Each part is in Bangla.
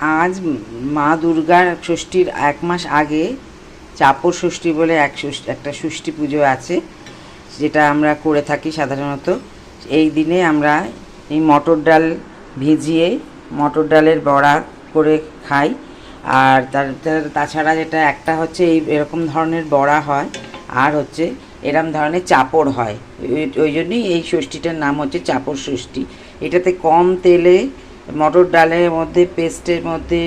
আজ মা দুর্গার ষষ্ঠীর এক মাস আগে চাপর ষষ্ঠী বলে এক একটা ষষ্ঠী পুজো আছে, যেটা আমরা করে থাকি সাধারণত। এই দিনে আমরা এই মটর ডাল ভিজিয়ে মটর ডালের বড়া করে খাই। আর তার তাছাড়া যেটা একটা হচ্ছে এই এরকম ধরনের বড়া হয়, আর হচ্ছে এরম ধরনের চাপড় হয়। ওই জন্যই এই ষষ্ঠীটার নাম হচ্ছে চাপড় ষষ্ঠী। এটাতে কম তেলে মটর ডালের মধ্যে, পেস্টের মধ্যে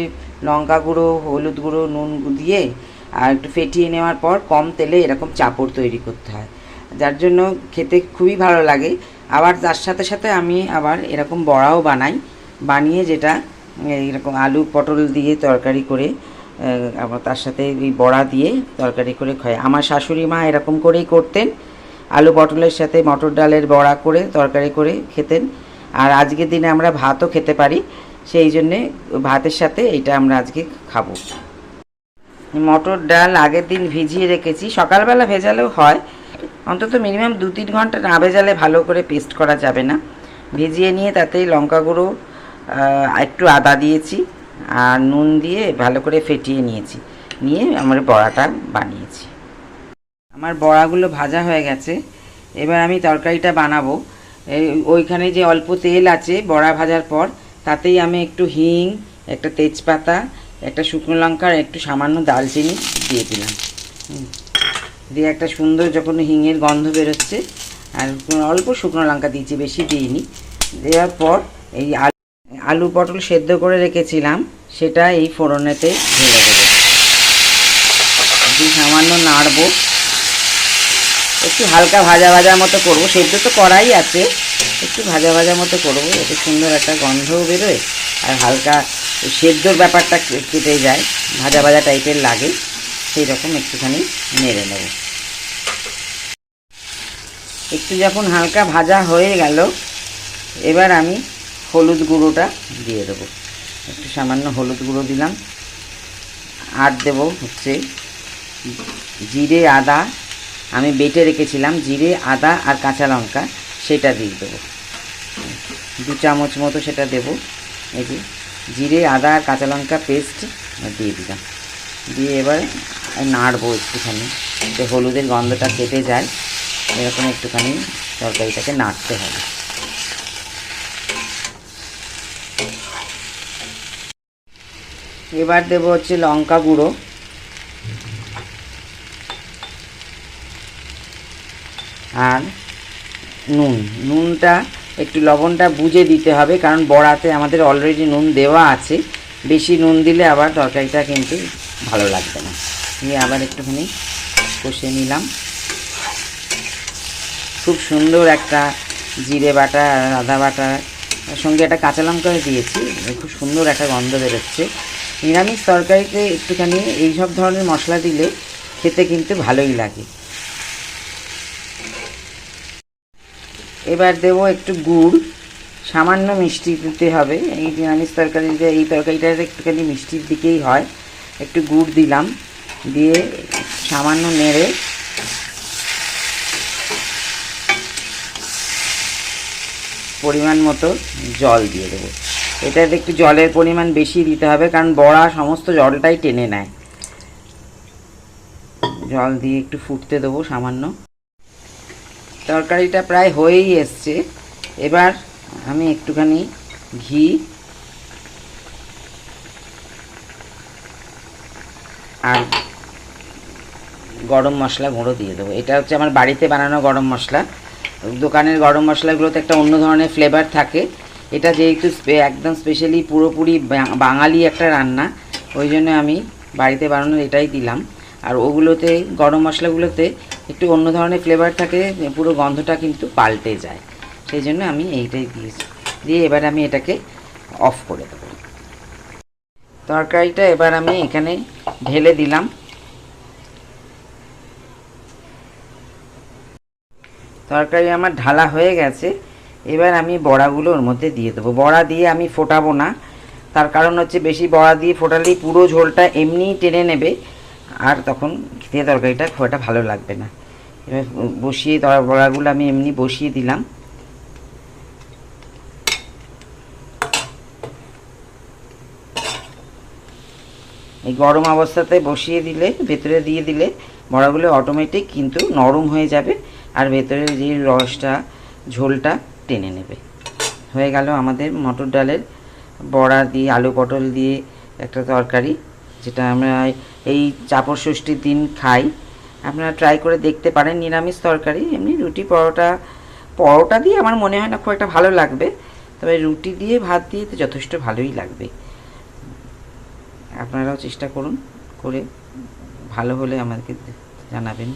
লঙ্কা গুঁড়ো, হলুদ গুঁড়ো, নুন দিয়ে আর একটু ফেটিয়ে নেওয়ার পর কম তেলে এরকম চাপড় তৈরি করতে হয়। যার জন্য খেতে খুবই ভালো লাগে। আবার তার সাথে সাথে আমি আবার এরকম বড়াও বানাই। বানিয়ে যেটা এরকম আলু পটল দিয়ে তরকারি করে আবার তার সাথে এই বড়া দিয়ে তরকারি করে খাই। আমার শাশুড়ি মা এরকম করেই করতেন। আলু পটলের সাথে মটর ডালের বড়া করে তরকারি করে খেতেন। আর আজকের দিনে আমরা ভাতও খেতে পারি, সেই জন্যে ভাতের সাথে এটা আমরা আজকে খাব। মটর ডাল আগের দিন ভিজিয়ে রেখেছি, সকালবেলা ভেজালেও হয়, অন্তত মিনিমাম দু তিন ঘণ্টা না ভেজালে ভালো করে পেস্ট করা যাবে না। ভিজিয়ে নিয়ে তাতেই লঙ্কা গুঁড়ো একটু আদা দিয়েছি আর নুন দিয়ে ভালো করে ফেটিয়ে নিয়েছি, নিয়ে আমার বড়াটা বানিয়েছি। আমার বড়াগুলো ভাজা হয়ে গেছে, এবার আমি তরকারিটা বানাবো। ওইখানে যে অল্প তেল আছে, বড়া ভাজার পর, তাতেই আমি একটু হিং, একটা তেজপাতা, একটা শুকনো লঙ্কা আর একটু সামান্য দালচিনি দিয়ে দিলাম। দিয়ে একটা সুন্দর যখন হিঙের গন্ধ বেরোচ্ছে, আর অল্প শুকনো লঙ্কা দিয়েছি, বেশি দিইনি। দেওয়ার পর এই আলু আলু পটল সেদ্ধ করে রেখেছিলাম, সেটা এই ফোড়নেতে ঢেলে দেবো। সামান্য নাড়বো। একটু হালকা ভাজা ভাজা মতো করব। সেদ্ধ তো করাই আছে। একটু ভাজা ভাজা মতো করব। এতে সুন্দর একটা গন্ধও বেরোয় আর হালকা সেদ্ধর ব্যাপারটা কেটে যায়। ভাজা ভাজা টাইপের লাগে। সেই রকম একটুখানি নেড়ে নেব। একটু যখন হালকা ভাজা হয়ে গেল, এবার আমি হলুদ গুঁড়োটা দিয়ে দেবো। একটু সামান্য হলুদ গুঁড়ো দিলাম। আর দেবো হচ্ছে জিরে, আদা আমি বেটে রেখেছিলাম জিরে, আদা আর কাঁচা লঙ্কা, সেটা দিয়ে দেবো। দু চামচ মতো সেটা দেবো। এই যে জিরে, আদা আর কাঁচা লঙ্কা পেস্ট দিয়ে দিলাম। দিয়ে এবার নাড়বো একটুখানি যে হলুদের গন্ধটা কেটে যায়। এরকম একটুখানি তরকারিটাকে নাড়তে হবে। এবার দেবো হচ্ছে লঙ্কা গুঁড়ো। আর নুন। নুনটা, একটু লবণটা বুঝে দিতে হবে, কারণ বড়াতে আমাদের অলরেডি নুন দেওয়া আছে। বেশি নুন দিলে আবার তরকারিটা কিন্তু ভালো লাগবে না। দিয়ে আবার একটুখানি কষে নিলাম। খুব সুন্দর একটা জিরে বাটা, আদা বাটা সঙ্গে একটা কাঁচা লঙ্কা দিয়েছি। খুব সুন্দর একটা গন্ধ বেরোচ্ছে। নিরামিষ তরকারিতে একটুখানি এই সব ধরনের মশলা দিলে খেতে কিন্তু ভালোই লাগে। এবার দেবো একটু গুড়। সামান্য মিষ্টি দিতে হবে। এই নিরামিষ তরকারিতে এই তরকারিটা একটুখানি মিষ্টির দিকেই হয়। একটু গুড় দিলাম। দিয়ে সামান্য নেড়ে পরিমাণ মতো জল দিয়ে দেবো। এটাতে একটু জলের পরিমাণ বেশি দিতে হবে, কারণ বড়া সমস্ত জলটাই টেনে নেয়। জল দিয়ে একটু ফুটতে দেবো সামান্য। তরকারিটা প্রায় হয়েই এসছে। এবার আমি একটুখানি ঘি। আর গরম মশলা গুঁড়ো দিয়ে দেবো। এটা হচ্ছে আমার বাড়িতে বানানো গরম মশলা। দোকানের গরম মশলাগুলোতে একটা অন্য ধরনের ফ্লেভার থাকে। এটা যেহেতু একদম স্পেশালি পুরোপুরি বাঙালি একটা রান্না, ওই জন্য আমি বাড়িতে বানানো এটাই দিলাম। আর ওগুলোতে, গরম মশলাগুলোতে একটু অন্য ধরনের ফ্লেভার থাকে, পুরো গন্ধটা কিন্তু পাল্টে যায়। সেই জন্য আমি এইটাই দিয়েছি। দিয়ে এবার আমি এটাকে অফ করে দেবো। তরকারিটা এবার আমি এখানে ঢেলে দিলাম। তরকারি আমার ঢালা হয়ে গেছে। এবার আমি বড়াগুলো ওর মধ্যে দিয়ে দেবো। বড়া দিয়ে আমি ফোটাবো না। তার কারণ হচ্ছে বেশি বড়া দিয়ে ফোটালেই পুরো ঝোলটা এমনিই টেনে নেবে। আর তখন খেতে তরকারিটা খুব একটা ভালো লাগবে না। এবার বসিয়ে বড়াগুলো আমি এমনি বসিয়ে দিলাম। এই গরম অবস্থাতে বসিয়ে দিলে, ভেতরে দিয়ে দিলে বড়াগুলো অটোমেটিক কিন্তু নরম হয়ে যাবে আর ভেতরে যে রসটা, ঝোলটা টেনে নেবে। হয়ে গেল আমাদের মটর ডালের বড়া দিয়ে, আলু পটল দিয়ে একটা তরকারি। যেটা আমরা এই চাপর ষষ্ঠীর দিন খাই। আপনারা ট্রাই করে দেখতে পারেন, নিরামিষ তরকারি, এমনি রুটি পরোটা। পরোটা দিয়ে আমার মনে হয় না খুব একটা ভালো লাগবে, তবে রুটি দিয়ে ভাত দিয়ে তো যথেষ্ট ভালোই লাগবে। আপনারাও চেষ্টা করুন, করে ভালো হলে আমাদেরকে জানাবেন।